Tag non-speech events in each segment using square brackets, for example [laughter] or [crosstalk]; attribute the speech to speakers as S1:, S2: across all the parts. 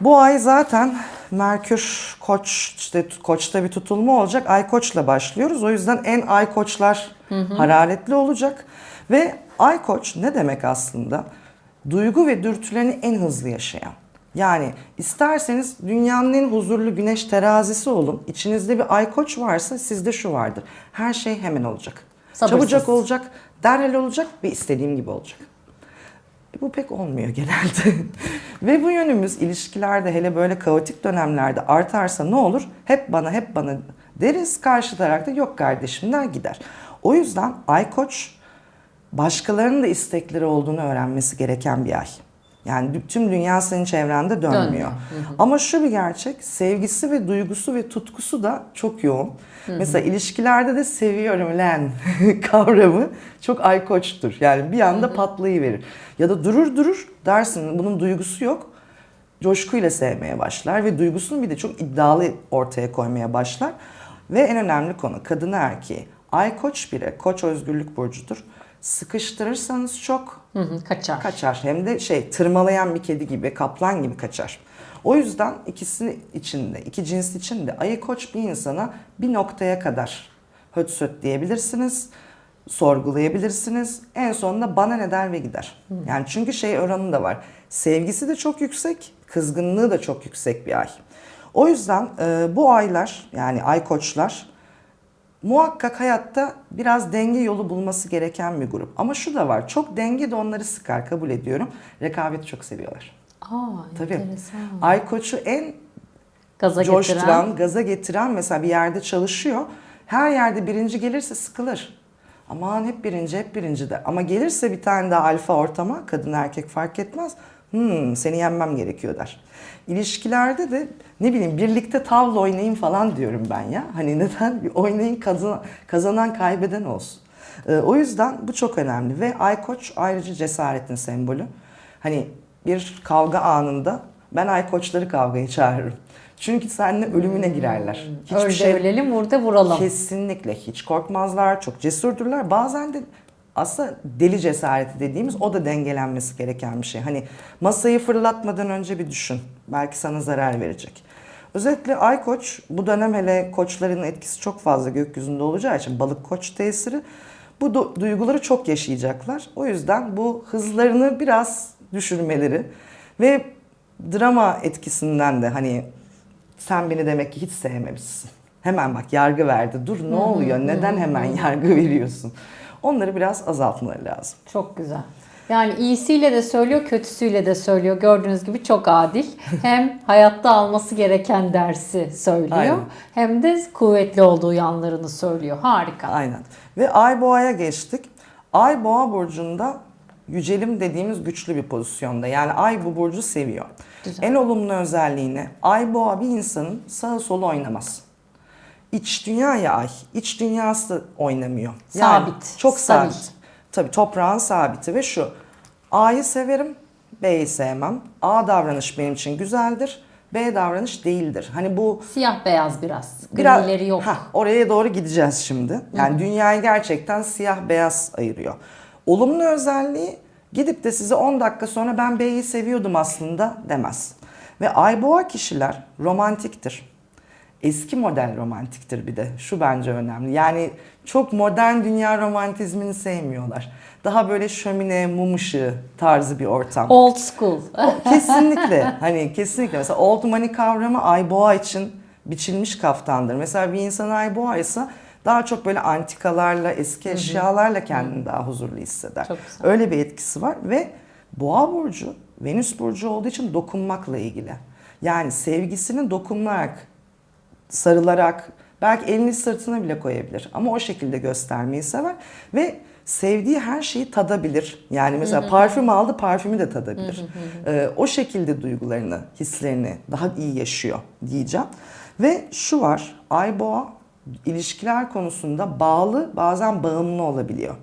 S1: Bu ay zaten Merkür Koç işte Koç'ta bir tutulma olacak. Ay Koç'la başlıyoruz. O yüzden en Ay Koçlar hararetli olacak ve Ay Koç ne demek aslında? Duygu ve dürtülerini en hızlı yaşayan. Yani isterseniz dünyanın en huzurlu güneş terazisi olun. İçinizde bir ay koç varsa sizde şu vardır. Her şey hemen olacak.
S2: Sabırsız.
S1: Çabucak olacak, derhal olacak ve istediğim gibi olacak. Bu pek olmuyor genelde. [laughs] Ve bu yönümüz ilişkilerde hele böyle kaotik dönemlerde artarsa ne olur? Hep bana hep bana deriz. Karşı tarafta yok kardeşim der gider. O yüzden Ay Koç başkalarının da istekleri olduğunu öğrenmesi gereken bir ay. Yani tüm dünya senin çevrende dönmüyor.
S2: Dönmüyor.
S1: Ama şu bir gerçek, sevgisi ve duygusu ve tutkusu da çok yoğun. Mesela ilişkilerde de seviyorum lan [laughs] kavramı çok ay koçtur. Yani bir anda patlayıverir. Ya da durur durur dersin bunun duygusu yok. Coşkuyla sevmeye başlar ve duygusunu bir de çok iddialı ortaya koymaya başlar. Ve en önemli konu kadını erkeği. Ay koç biri, koç özgürlük burcudur. Sıkıştırırsanız çok
S2: Hı hı, kaçar.
S1: kaçar. Hem de şey tırmalayan bir kedi gibi, kaplan gibi kaçar. O yüzden ikisi içinde, iki cins içinde ayı koç bir insana bir noktaya kadar höt söt diyebilirsiniz, sorgulayabilirsiniz. En sonunda bana ne der ve gider. Yani çünkü şey oranı da var. Sevgisi de çok yüksek, kızgınlığı da çok yüksek bir ay. O yüzden e, bu aylar yani ay koçlar muhakkak hayatta biraz denge yolu bulması gereken bir grup. Ama şu da var. Çok denge de onları sıkar kabul ediyorum. Rekabeti çok seviyorlar.
S2: Aa,
S1: Tabii.
S2: enteresan.
S1: Ay koçu en
S2: Gaza
S1: coşturan,
S2: getiren.
S1: gaza getiren mesela bir yerde çalışıyor. Her yerde birinci gelirse sıkılır. Aman hep birinci, hep birinci de. Ama gelirse bir tane daha alfa ortama, kadın erkek fark etmez. Hmm, seni yenmem gerekiyor der. İlişkilerde de ne bileyim birlikte tavla oynayın falan diyorum ben ya. Hani neden? Bir oynayın kazanan, kazanan kaybeden olsun. Ee, o yüzden bu çok önemli ve Ay Koç ayrıca cesaretin sembolü. Hani bir kavga anında ben Ay Koçları kavgaya çağırırım. Çünkü seninle ölümüne girerler.
S2: Orada
S1: şey
S2: ölelim, burada vuralım.
S1: Kesinlikle hiç korkmazlar, çok cesurdurlar. Bazen de aslında deli cesareti dediğimiz o da dengelenmesi gereken bir şey. Hani masayı fırlatmadan önce bir düşün. Belki sana zarar verecek. Özellikle ay koç bu dönem hele koçların etkisi çok fazla gökyüzünde olacağı için balık koç tesiri bu du- duyguları çok yaşayacaklar. O yüzden bu hızlarını biraz düşürmeleri ve drama etkisinden de hani sen beni demek ki hiç sevmemişsin. Hemen bak yargı verdi. Dur ne oluyor? Neden hemen yargı veriyorsun? Onları biraz azaltmaları lazım.
S2: Çok güzel. Yani iyisiyle de söylüyor, kötüsüyle de söylüyor. Gördüğünüz gibi çok adil. [laughs] Hem hayatta alması gereken dersi söylüyor,
S1: Aynen.
S2: hem de kuvvetli olduğu yanlarını söylüyor. Harika.
S1: Aynen. Ve Ay Boğa'ya geçtik. Ay Boğa burcunda yücelim dediğimiz güçlü bir pozisyonda. Yani Ay bu burcu seviyor.
S2: Güzel.
S1: En olumlu özelliğine Ay Boğa bir insanın sağı solu oynamaz. İç dünyaya ay, iç dünyası oynamıyor.
S2: Sabit,
S1: Çok
S2: stabil.
S1: sabit. Tabii toprağın sabiti ve şu. A'yı severim, B'yi sevmem. A davranış benim için güzeldir, B davranış değildir. Hani bu
S2: Siyah beyaz biraz.
S1: Biraz-
S2: Grileri yok.
S1: Hah, oraya doğru gideceğiz şimdi. Yani dünyayı gerçekten siyah beyaz ayırıyor. Olumlu özelliği gidip de size 10 dakika sonra ben B'yi seviyordum aslında demez. Ve Ayboğa kişiler romantiktir. Eski model romantiktir bir de. Şu bence önemli. Yani çok modern dünya romantizmini sevmiyorlar. Daha böyle şömine, mum ışığı tarzı bir ortam.
S2: Old school.
S1: Kesinlikle. Hani kesinlikle. Mesela old money kavramı ay boğa için biçilmiş kaftandır. Mesela bir insan ay boğa ise daha çok böyle antikalarla, eski eşyalarla kendini daha huzurlu hisseder.
S2: Çok güzel.
S1: Öyle bir etkisi var ve boğa burcu, Venüs burcu olduğu için dokunmakla ilgili. Yani sevgisini dokunarak, sarılarak, belki elini sırtına bile koyabilir. Ama o şekilde göstermeyi sever ve sevdiği her şeyi tadabilir. Yani mesela parfüm aldı, parfümü de tadabilir. Ee, o şekilde duygularını, hislerini daha iyi yaşıyor diyeceğim. Ve şu var, Ay Boğa ilişkiler konusunda bağlı, bazen bağımlı olabiliyor.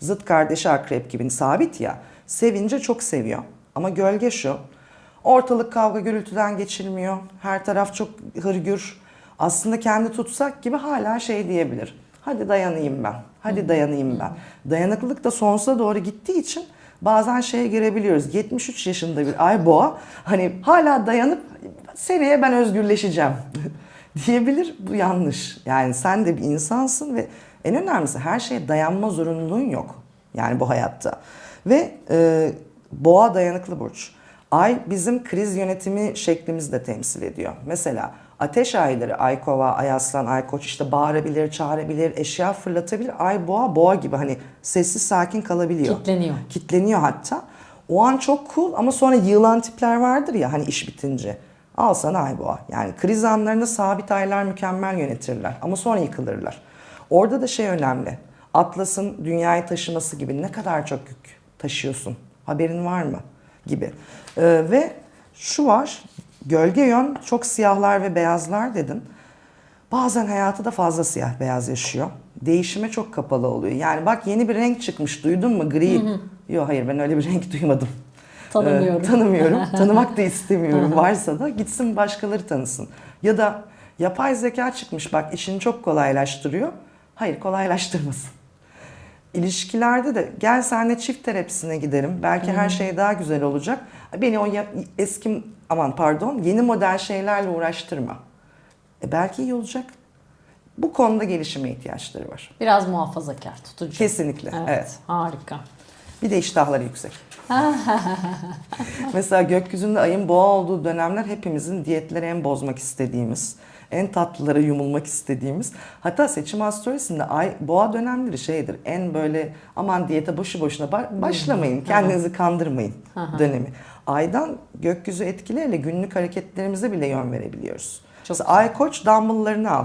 S1: Zıt kardeşi akrep gibi sabit ya. Sevince çok seviyor. Ama gölge şu. Ortalık kavga gürültüden geçilmiyor. Her taraf çok hırgür. Aslında kendi tutsak gibi hala şey diyebilir. Hadi dayanayım ben. Hadi dayanayım ben. Dayanıklılık da sonsuza doğru gittiği için bazen şeye girebiliyoruz. 73 yaşında bir ay boğa hani hala dayanıp seneye ben özgürleşeceğim [laughs] diyebilir. Bu yanlış. Yani sen de bir insansın ve en önemlisi her şeye dayanma zorunluluğun yok. Yani bu hayatta. Ve e, boğa dayanıklı burç. Ay bizim kriz yönetimi şeklimizi de temsil ediyor. Mesela ateş ayları ay kova, ay aslan, ay koç işte bağırabilir, çağırabilir, eşya fırlatabilir. Ay boğa, boğa gibi hani sessiz sakin kalabiliyor.
S2: Kitleniyor.
S1: Kitleniyor hatta. O an çok cool ama sonra yığılan tipler vardır ya hani iş bitince. Al sana ay boğa. Yani kriz anlarında sabit aylar mükemmel yönetirler ama sonra yıkılırlar. Orada da şey önemli. Atlas'ın dünyayı taşıması gibi ne kadar çok yük taşıyorsun. Haberin var mı? Gibi. Ee, ve şu var. Gölge yön çok siyahlar ve beyazlar dedin. Bazen hayatı da fazla siyah beyaz yaşıyor. Değişime çok kapalı oluyor. Yani bak yeni bir renk çıkmış duydun mu gri? Yok hayır ben öyle bir renk [laughs] duymadım.
S2: Tanımıyorum.
S1: Ee, tanımıyorum. [laughs] Tanımak da istemiyorum. Varsa da gitsin başkaları tanısın. Ya da yapay zeka çıkmış bak işini çok kolaylaştırıyor. Hayır kolaylaştırmasın. İlişkilerde de gel senle çift terapisine giderim. Belki her şey daha güzel olacak. Beni o eski aman pardon yeni model şeylerle uğraştırma. E belki iyi olacak. Bu konuda gelişime ihtiyaçları var.
S2: Biraz muhafazakar, tutucu.
S1: Kesinlikle.
S2: Evet,
S1: evet.
S2: harika.
S1: Bir de iştahları yüksek. [laughs] Mesela gökyüzünde ayın boğa olduğu dönemler hepimizin diyetleri en bozmak istediğimiz, en tatlılara yumulmak istediğimiz. Hatta seçim astrolojisinde ay boğa dönemleri şeydir. En böyle aman diyete boşu boşuna ba- başlamayın, kendinizi kandırmayın dönemi. Aydan gökyüzü etkileriyle günlük hareketlerimize bile yön verebiliyoruz.
S2: Çok
S1: Mesela ay koç dumbbelllarını al.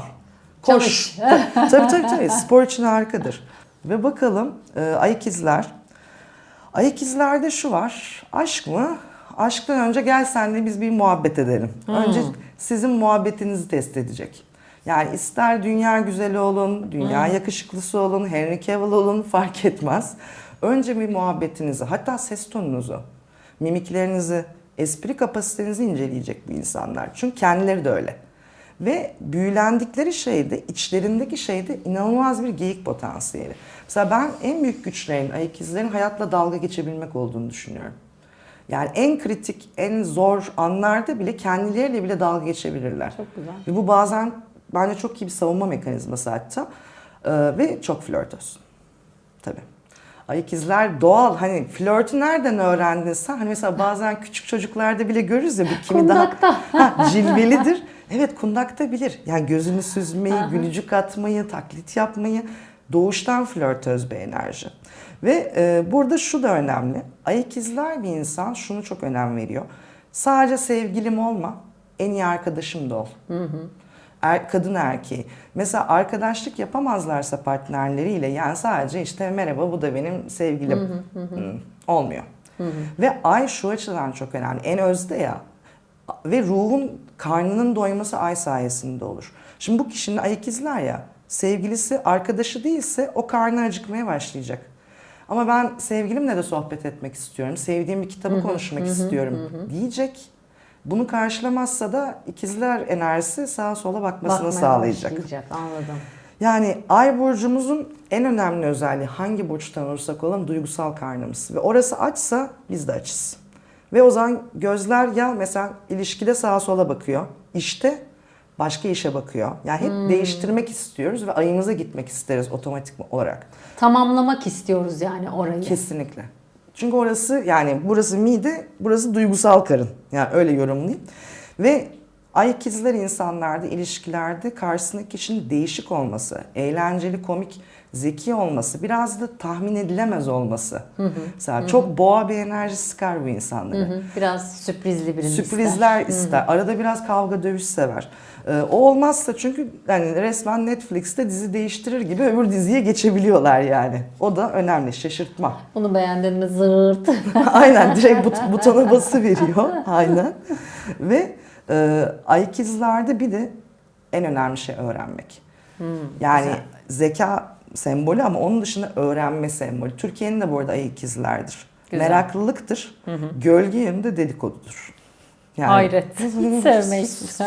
S2: Çalış. [laughs]
S1: tabii tabii tabii. Spor için harikadır. Ve bakalım e, ay ikizler. Ay ikizlerde şu var. Aşk mı? Aşktan önce gel senle biz bir muhabbet edelim. Önce sizin muhabbetinizi test edecek. Yani ister dünya güzeli olun, dünya yakışıklısı olun, Henry Cavill olun [laughs] fark etmez. Önce bir muhabbetinizi, hatta ses tonunuzu, mimiklerinizi, espri kapasitenizi inceleyecek bu insanlar. Çünkü kendileri de öyle. Ve büyülendikleri şeyde, içlerindeki şeyde inanılmaz bir geyik potansiyeli. Mesela ben en büyük güçlerin, ay ikizlerin hayatla dalga geçebilmek olduğunu düşünüyorum. Yani en kritik, en zor anlarda bile kendileriyle bile dalga geçebilirler.
S2: Çok güzel.
S1: Ve bu bazen bence çok iyi bir savunma mekanizması hatta. Ee, ve çok flörtöz. Tabii. Ay ikizler doğal hani flörtü nereden öğrendin sen? Hani mesela bazen küçük çocuklarda bile görürüz ya bu kimi
S2: Kundakta.
S1: daha [laughs] ha, cilvelidir. Evet kundakta bilir. Yani gözünü süzmeyi, gülücük atmayı, taklit yapmayı doğuştan flörtöz bir enerji. Ve e, burada şu da önemli. Ay ikizler bir insan şunu çok önem veriyor. Sadece sevgilim olma, en iyi arkadaşım da ol. Er, kadın erkeği. Mesela arkadaşlık yapamazlarsa partnerleriyle yani sadece işte merhaba bu da benim sevgilim. Hmm, olmuyor. Ve ay şu açıdan çok önemli. En özde ya. Ve ruhun karnının doyması ay sayesinde olur. Şimdi bu kişinin ay ikizler ya sevgilisi arkadaşı değilse o karnı acıkmaya başlayacak. Ama ben sevgilimle de sohbet etmek istiyorum. Sevdiğim bir kitabı konuşmak istiyorum diyecek. Bunu karşılamazsa da ikizler enerjisi sağa sola bakmasını
S2: Bakmaya
S1: sağlayacak.
S2: başlayacak, Anladım.
S1: Yani ay burcumuzun en önemli özelliği hangi burçtan olursak olalım duygusal karnımız. Ve orası açsa biz de açız. Ve o zaman gözler ya mesela ilişkide sağa sola bakıyor. İşte başka işe bakıyor. Yani hep değiştirmek istiyoruz ve ayımıza gitmek isteriz otomatik olarak.
S2: Tamamlamak istiyoruz yani orayı.
S1: Kesinlikle. Çünkü orası yani burası mide, burası duygusal karın. Yani öyle yorumlayayım. Ve ay ikizler insanlarda, ilişkilerde karşısındaki kişinin değişik olması, eğlenceli, komik, zeki olması, biraz da tahmin edilemez olması. Mesela çok boğa bir enerji sıkar bu insanları.
S2: Hı hı, Biraz sürprizli birini ister.
S1: Sürprizler ister. Arada biraz kavga dövüş sever. Ee, o olmazsa çünkü yani resmen Netflix'te dizi değiştirir gibi öbür diziye geçebiliyorlar yani. O da önemli. Şaşırtma.
S2: Bunu beğendin mi zırt. [laughs]
S1: Aynen direkt but- butona bası veriyor. Aynen. Ve e, ay ikizlerde bir de en önemli şey öğrenmek. yani
S2: güzel.
S1: zeka sembolü ama onun dışında öğrenme sembolü. Türkiye'nin de bu arada ay ikizlerdir.
S2: Güzel.
S1: Meraklılıktır. Gölge yanında dedikodudur. Yani
S2: Hayret. [laughs] Sevmeyiz.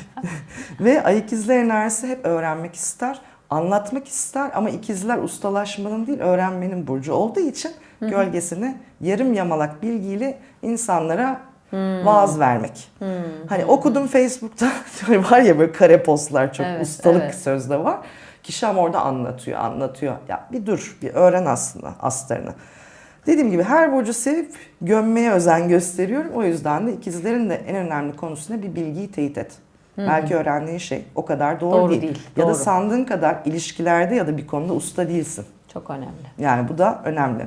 S2: [laughs]
S1: Ve ay ikizler enerjisi hep öğrenmek ister, anlatmak ister ama ikizler ustalaşmanın değil öğrenmenin burcu olduğu için gölgesini yarım yamalak bilgiyle insanlara vaaz vermek. Hani okudum Facebook'ta [laughs] var ya böyle kare postlar çok
S2: Evet,
S1: ustalık
S2: evet.
S1: sözde var. Kişi ama orada anlatıyor, anlatıyor. Ya bir dur, bir öğren aslında astarını. Dediğim gibi her burcu sevip gömmeye özen gösteriyorum. O yüzden de ikizlerin de en önemli konusu ne? Bir bilgiyi teyit et. Belki öğrendiğin şey o kadar doğru,
S2: Doğru
S1: değil.
S2: değil,
S1: Ya da
S2: doğru.
S1: sandığın kadar ilişkilerde ya da bir konuda usta değilsin.
S2: Çok önemli.
S1: Yani bu da önemli.